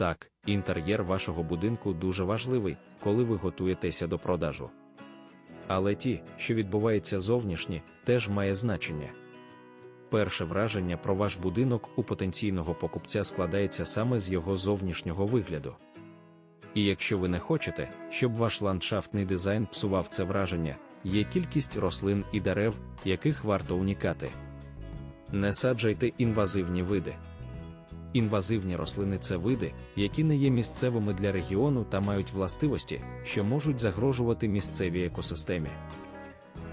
Так, інтер'єр вашого будинку дуже важливий, коли ви готуєтеся до продажу. Але ті, що відбувається зовнішні, теж має значення. Перше враження про ваш будинок у потенційного покупця складається саме з його зовнішнього вигляду. І якщо ви не хочете, щоб ваш ландшафтний дизайн псував це враження, є кількість рослин і дерев, яких варто унікати. Не саджайте інвазивні види. Інвазивні рослини це види, які не є місцевими для регіону та мають властивості, що можуть загрожувати місцевій екосистемі.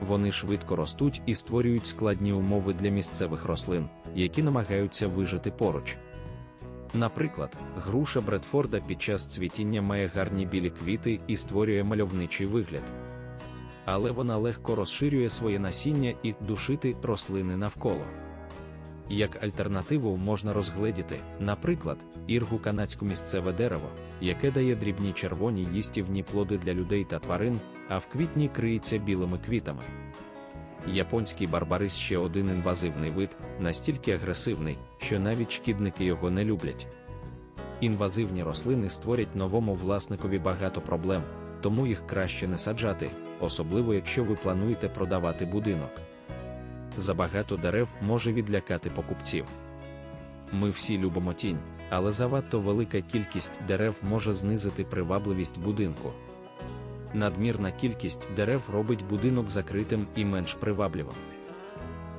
Вони швидко ростуть і створюють складні умови для місцевих рослин, які намагаються вижити поруч. Наприклад, груша Бредфорда під час цвітіння має гарні білі квіти і створює мальовничий вигляд. Але вона легко розширює своє насіння і душити рослини навколо. Як альтернативу можна розгледіти, наприклад, іргу канадську місцеве дерево, яке дає дрібні червоні їстівні плоди для людей та тварин, а в квітні криється білими квітами. Японський барбарис ще один інвазивний вид, настільки агресивний, що навіть шкідники його не люблять. Інвазивні рослини створять новому власникові багато проблем, тому їх краще не саджати, особливо якщо ви плануєте продавати будинок. Забагато дерев може відлякати покупців. Ми всі любимо тінь, але завадто велика кількість дерев може знизити привабливість будинку. Надмірна кількість дерев робить будинок закритим і менш привабливим.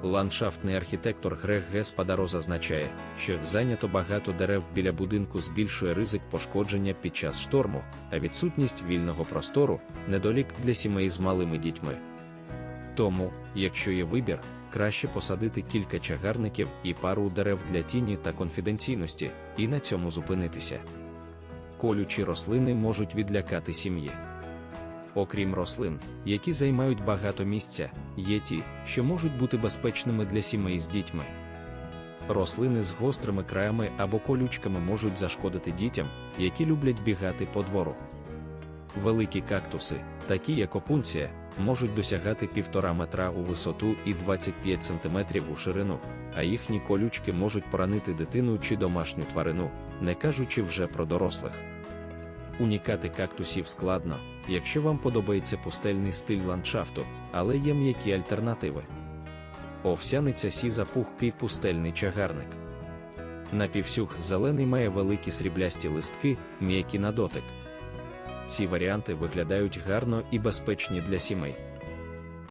Ландшафтний архітектор Грег Геспадаро зазначає, що зайнято багато дерев біля будинку збільшує ризик пошкодження під час шторму, а відсутність вільного простору недолік для сімей з малими дітьми. Тому, якщо є вибір, краще посадити кілька чагарників і пару дерев для тіні та конфіденційності, і на цьому зупинитися. Колючі рослини можуть відлякати сім'ї. Окрім рослин, які займають багато місця, є ті, що можуть бути безпечними для сімей з дітьми. Рослини з гострими краями або колючками можуть зашкодити дітям, які люблять бігати по двору. Великі кактуси, такі як опунція, можуть досягати півтора метра у висоту і 25 см у ширину, а їхні колючки можуть поранити дитину чи домашню тварину, не кажучи вже про дорослих. Унікати кактусів складно, якщо вам подобається пустельний стиль ландшафту, але є м'які альтернативи. Овсяниця сіза пухкий пустельний чагарник. Напівсюх зелений має великі сріблясті листки, м'які на дотик. Ці варіанти виглядають гарно і безпечні для сімей.